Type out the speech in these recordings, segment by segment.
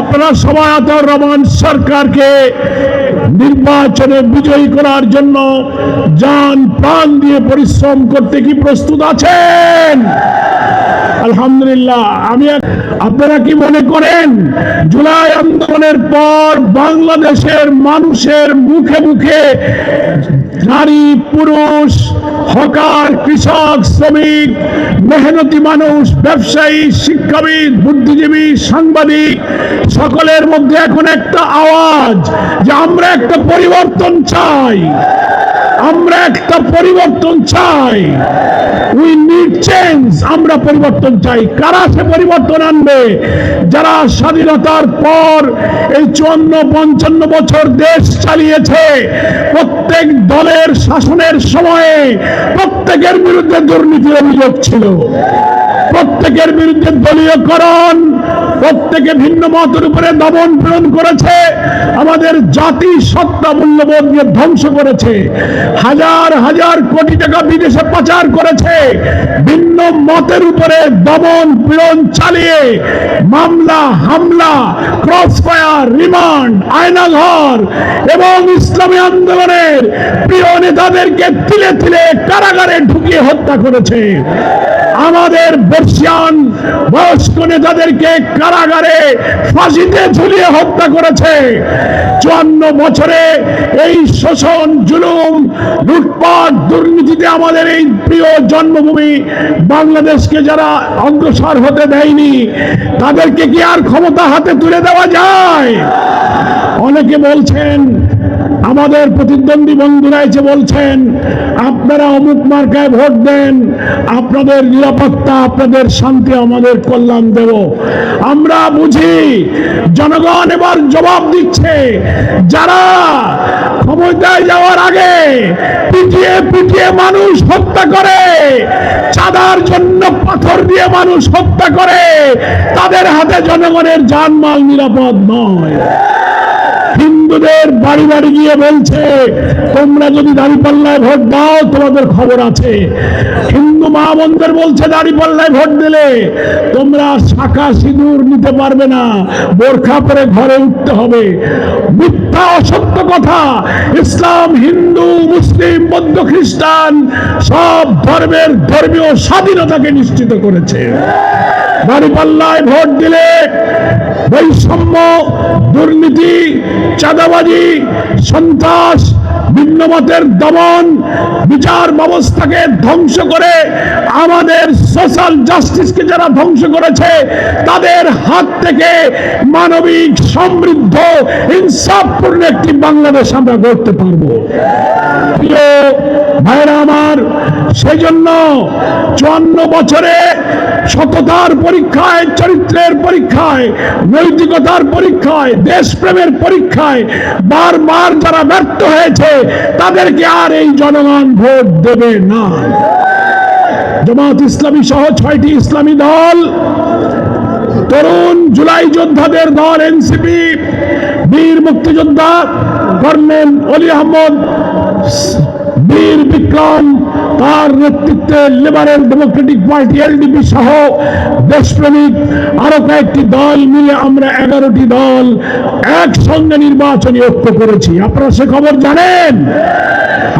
আপনারা সবাই আতর রহমান সরকারকে নির্বাচনে বিজয়ী করার জন্য যান প্রাণ দিয়ে পরিশ্রম করতে কি প্রস্তুত আছেন? আলহামদুলিল্লাহ, আমি আপনারা কি মনে করেন জুলাই আন্দোলনের পর বাংলাদেশের মানুষের মুখে মুখে নারী, পুরুষ হকার, কৃষক, শ্রমিক, মেহনতি মানুষ, ব্যবসায়ী, শিক্ষাবিদ, বুদ্ধিজীবী, সাংবাদিক, সকলের মধ্যে এখন একটা আওয়াজ যে আমরা একটা পরিবর্তন চাই। আমরা একটা পরিবর্তন চাই। উই নিড চেঞ্জ আমরা পরিবর্তন চাই। কারা সে পরিবর্তন আনবে? যারা স্বাধীনতার পর এই চুয়ান্ন, পঞ্চান্ন বছর দেশ চালিয়েছে, প্রত্যেক দলের শাসনের সময়ে প্রত্যেকের বিরুদ্ধে দুর্নীতির অভিযোগ ছিল। প্রত্যেকের বিরুদ্ধে দলীয়করণ প্রত্যেকে ভিন্ন মতের উপরে দমন পীড়ন করেছে, আমাদের জাতি সত্তা মূল্যবোধ নিয়ে ধ্বংস করেছে, হাজার হাজার কোটি টাকা বিদেশে পাচার করেছে, ভিন্ন মতের উপরে দমন পীড়ন চালিয়ে মামলা, হামলা, ক্রস ফায়ার, রিমান্ড, আয়নাঘর এবং ইসলামী আন্দোলনের প্রিয় নেতাদেরকে তিলে তিলে কারাগারে ঢুকিয়ে হত্যা করেছে। আমাদের বর্ষিয়ান বয়স্ক নেতাদেরকে কারাগারে ফাঁসিতে ঝুলিয়ে হত্যা করেছে। চুয়ান্ন বছরে এই শোষণ, জুলুম, লুটপাট, দুর্নীতিতে আমাদের এই প্রিয় জন্মভূমি বাংলাদেশকে যারা অগ্রসর হতে দেয়নি, তাদেরকে কি আর ক্ষমতা হাতে তুলে দেওয়া যায়? অনেকে বলছেন আমাদের প্রতিদ্বন্দ্বী বন্ধুরা এসে বলছেন, আপনারা অমুক মার্কায় ভোট দেন, আপনাদের নিরাপত্তা, আপনাদের শান্তি, আমাদের কল্যাণ দেব। আমরা বুঝি জনগণ এবার জবাব দিচ্ছে, যারা ক্ষমতায় যাওয়ার আগে পিটিয়ে পিটিয়ে মানুষ হত্যা করে, চাঁদার জন্য পাথর দিয়ে মানুষ হত্যা করে, তাদের হাতে জনগণের জানমাল নিরাপদ নয়। হিন্দুদের বাড়ি বাড়ি গিয়ে বলছে, তোমরা যদি দাঁড়িপাল্লায় ভোট দাও, তোমাদের খবর আছে। হিন্দু মা বলছে, দাঁড়িপাল্লায় ভোট দিলে তোমরা শাখা সিঁদুর নিতে পারবে না, বোরখা পরে ঘরে উঠতে হবে। মিথ্যা, অসত্য কথা। ইসলাম, হিন্দু, মুসলিম, বৌদ্ধ, খ্রিস্টান সব ধর্মের ধর্মীয় স্বাধীনতাকে নিশ্চিত করেছে। দাঁড়িপাল্লায় ভোট দিলে বৈষম্য, দুর্নীতি, চাঁদাবাজি, সন্ত্রাস ভিন্নমতের দমন, বিচার ব্যবস্থাকে ধ্বংস করে আমাদের সোশ্যাল জাস্টিসকে যারা ধ্বংস করেছে, তাদের হাত থেকে মানবিক সমৃদ্ধ, ইনসাফপূর্ণ একটি বাংলাদেশ আমরা গড়তে পারব। প্রিয় ভাইরা আমার সেই জন্য চুয়ান্ন বছরে সততার পরীক্ষায়, চরিত্রের পরীক্ষায়, নৈতিকতার পরীক্ষায়, দেশপ্রেমের পরীক্ষায় বারবার যারা ব্যর্থ হয়েছে, তাদেরকে আর এই জনগণ ভোট দেবে না। জামাত ইসলামী সহ ছয়টি ইসলামী দল, তরুণ জুলাই যোদ্ধাদের দল, এনসিপি, বীর মুক্তিযোদ্ধা কর্নেল অলি আহমদ, বীর বিক্রম তার নেতৃত্বে লিবারেল ডেমোক্রেটিক পার্টি, এলডিপি সহ দেশপ্রেমিক আরও কয়েকটি দল মিলে আমরা এগারোটি দল একসঙ্গে নির্বাচনী ঐক্য করেছি। আপনারা সে খবর জানেন?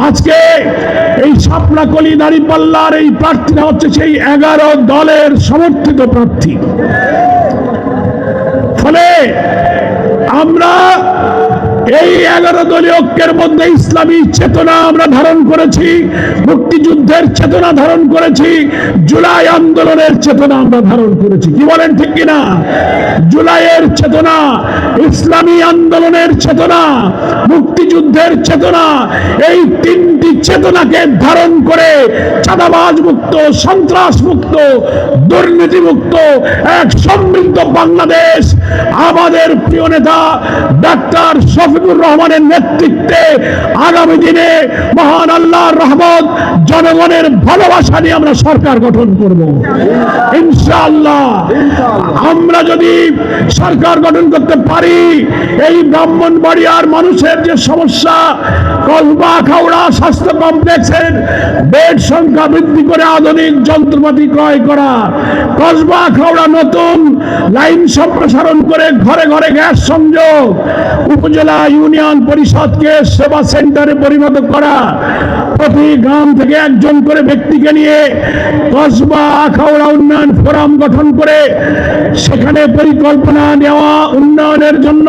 আজকে এই সাপলাকলি দাঁড়িপাল্লার এই প্রার্থীরা হচ্ছে সেই এগারো দলের সমর্থিত প্রার্থী। ফলে আমরা এই এগারো দলীয় ঐক্যের মধ্যে ইসলামী চেতনা আমরা ধারণ করেছি, মুক্তিযুদ্ধের চেতনা ধারণ করেছি, জুলাই আন্দোলনের চেতনা আমরা ধারণ করেছি। কি বলেন ঠিক কিনা? জুলাইয়ের চেতনা, ইসলামী আন্দোলনের চেতনা, মুক্তিযুদ্ধের চেতনা, এই তিনটি চেতনাকে ধারণ করে চাঁদাবাজ মুক্ত, সন্ত্রাস মুক্ত, দুর্নীতি মুক্ত এক সমৃদ্ধ বাংলাদেশ। আমাদের প্রিয় নেতা ডাক্তার শফিকুর রহমানের নেতৃত্বে আগামী দিনে মহান আল্লাহর রহমত, জনগণের ভালোবাসা নিয়ে আমরা সরকার গঠন করব। ইনশাআল্লাহ আমরা যদি সরকার গঠন করতে পারি, এই ব্রাহ্মণবাড়িয়ার মানুষের যে সমস্যা কলবা খাওড়া, স্বাস্থ্য কমপ্লেক্সের বেড সংখ্যা বৃদ্ধি করে আধুনিক যন্ত্রপাতি ক্রয় করা। কসবা খাওড়া নতুন লাইন সম্প্রসারণ করে ঘরে ঘরে গ্যাস সংযোগ। উপজেলা ইউনিয়ন পরিষদকে সেবা সেন্টারে পরিণত করা। প্রতি গ্রাম থেকে একজন করে ব্যক্তিকে নিয়ে কসবা আখাউড়া উন্নয়ন ফোরাম গঠন করে সেখানে পরিকল্পনা নেওয়া উন্নয়নের জন্য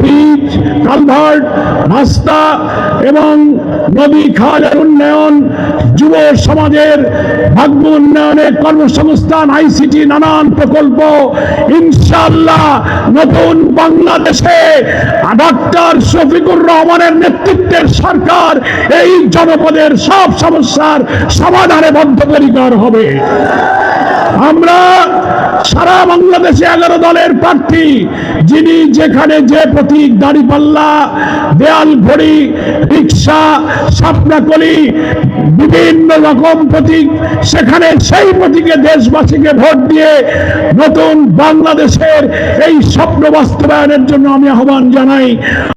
ব্রিজ, কালভার্ট, রাস্তা এবং নদী খালের উন্নয়ন, যুব সমাজের ভাগ্য উন্নয়নে কর্মসংস্থান, আইসিটি, নানান প্রকল্প ইনশাল্লাহ নতুন বাংলাদেশে ডাক্তার শফিকুর রহমানের নেতৃত্বের সরকার এই জনপদের সব সমস্যার সমাধানে বদ্ধপরিকর হবে। আমরা সারা বাংলাদেশে এগারো দলের প্রার্থী, যিনি যেখানে যে প্রতীক দাড়িপাল্লা দেয়াল ঘড়ি, রিক্সা সাপনাকলি বিভিন্ন রকম প্রতীক, সেখানে সেই প্রতীকে দেশবাসীকে ভোট দিয়ে নতুন বাংলাদেশের এই স্বপ্ন বাস্তবায়নের জন্য আমি আহ্বান জানাই।